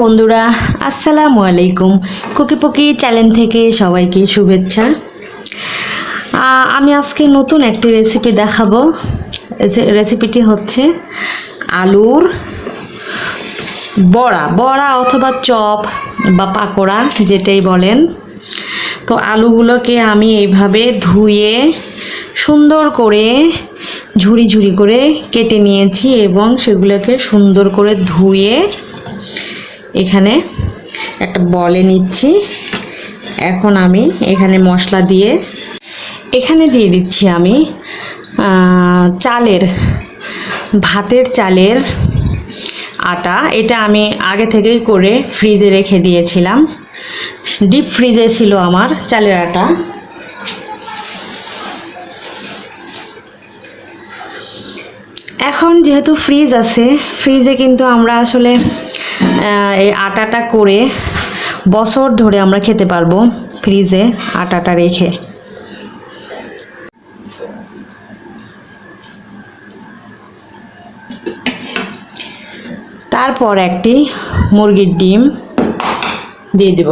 বন্ধুরা, আসসালামু আলাইকুম। কুকিপুকি চ্যানেল থেকে সবাইকে শুভেচ্ছা। আমি আজকে নতুন একটি রেসিপি দেখাবো। রেসিপিটি হচ্ছে আলুর বড়া বড়া অথবা চপ বা পাকোড়া যেটাই বলেন। তো আলুগুলোকে আমি এইভাবে ধুয়ে সুন্দর করে ঝুরি ঝুরি করে কেটে নিয়েছি এবং সেগুলোকে সুন্দর করে ধুয়ে এখানে একটা বলে নিচ্ছি। এখন আমি এখানে মশলা দিয়ে, এখানে দিয়ে দিচ্ছি আমি চালের, ভাতের চালের আটা। এটা আমি আগে থেকেই করে ফ্রিজে রেখে দিয়েছিলাম। ডিপ ফ্রিজে ছিল আমার চালের আটা। এখন যেহেতু ফ্রিজ আছে, ফ্রিজে কিন্তু আমরা আসলে এই আটাটা করে বছর ধরে আমরা খেতে পারব ফ্রিজে আটাটা রেখে। তারপর একটি মুরগির ডিম দিয়ে দেব।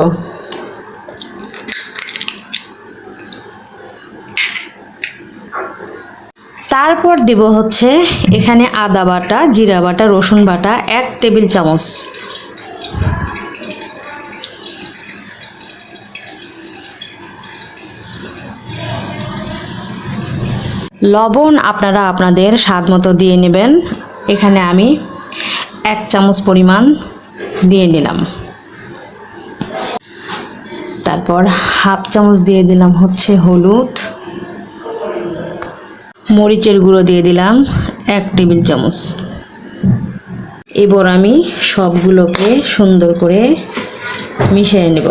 তারপর দেব হচ্ছে এখানে আদা বাটা, জিরা বাটা, রসুন বাটা, এক টেবিল চামচ। লবণ আপনারা আপনাদের স্বাদ মতো দিয়ে নেবেন। এখানে আমি এক চামচ পরিমাণ দিয়ে নিলাম। তারপর হাফ চামচ দিয়ে দিলাম হচ্ছে হলুদ। মরিচের গুঁড়ো দিয়ে দিলাম এক টেবিল চামচ। এবার আমি সবগুলোকে সুন্দর করে মিশিয়ে নেব।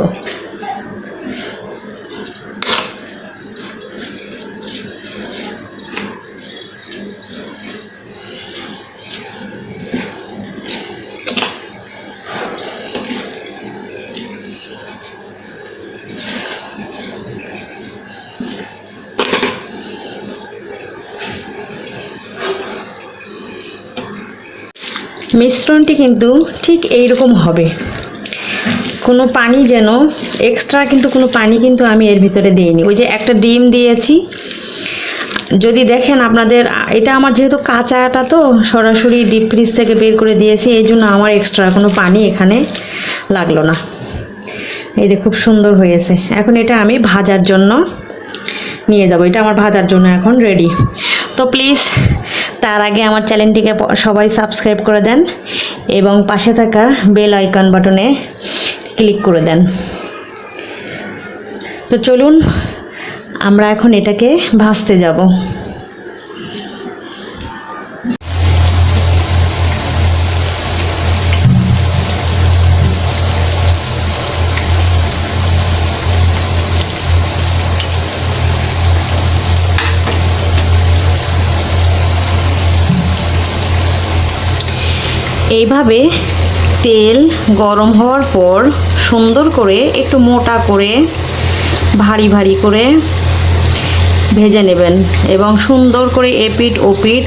মিশ্রণটি কিন্তু ঠিক এই রকম হবে। কোনো পানি যেন এক্সট্রা কিন্তু কোনো পানি কিন্তু আমি এর ভিতরে দিইনি। ওই যে একটা ডিম দিয়েছি। যদি দেখেন আপনাদের, এটা আমার যেহেতু কাঁচা আটা তো, সরাসরি ডিপ ফ্রিজ থেকে বের করে দিয়েছি, এই জন্য আমার এক্সট্রা কোনো পানি এখানে লাগল না। এই যে খুব সুন্দর হয়েছে। এখন এটা আমি ভাজার জন্য নিয়ে যাব। এটা আমার ভাজার জন্য এখন রেডি তো প্লিজ তার আগে আমার চ্যানেলটিকে সবাই সাবস্ক্রাইব করে দেন এবং পাশে থাকা বেল আইকন বাটনে ক্লিক করে দেন। তো চলুন, আমরা এখন এটাকে ভাজতে যাব। এইভাবে তেল গরম হওয়ার পর সুন্দর করে একটু মোটা করে ভারী ভারী করে ভেজে নেবেন এবং সুন্দর করে এপিট ওপিট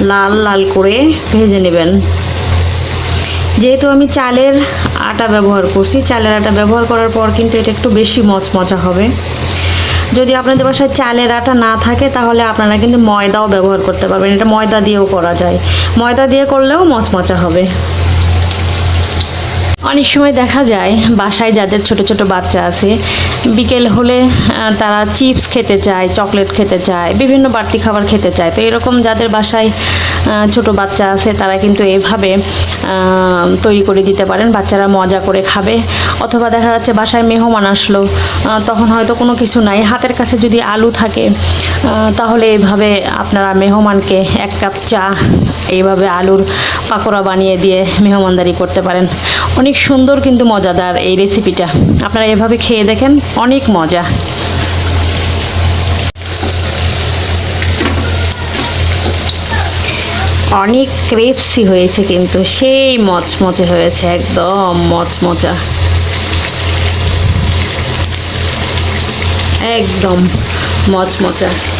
লাল লাল করে ভেজে নেবেন। যেহেতু আমি চালের আটা ব্যবহার করছি, চালের আটা ব্যবহার করার পর কিন্তু এটা একটু বেশি মচমচা হবে। যদি আপনাদের বাসায় চালের আটা না থাকে, তাহলে আপনারা কিন্তু ময়দাও ব্যবহার করতে পারবেন। এটা ময়দা দিয়েও করা যায়। ময়দা দিয়ে করলেও মচমচা হবে। অনেক সময় দেখা যায়, বাসায় যাদের ছোট ছোট বাচ্চা আছে, বিকেল হলে তারা চিপস খেতে চায়, চকলেট খেতে চায়, বিভিন্ন বাড়তি খাবার খেতে চায়। তো এরকম যাদের বাসায় ছোট বাচ্চা আছে, তারা কিন্তু এভাবে তৈরি করে দিতে পারেন। বাচ্চারা মজা করে খাবে। অথবা দেখা যাচ্ছে বাসায় মেহমান আসলো তখন হয়তো কোনো কিছু নাই। হাতের কাছে যদি আলু থাকে তাহলে এভাবে আপনারা মেহমানকে এক কাপ চা, এইভাবে আলুর পাকোড়া বানিয়ে দিয়ে মেহমানদারি করতে পারেন। অনেক সুন্দর কিন্তু মজাদার এই রেসিপিটা আপনারা এভাবে খেয়ে দেখেন, অনেক মজা। অনেক ক্রেপসি হয়েছে কিন্তু সেই মচমচে হয়েছে একদম মচমচা। একদম মচমচা।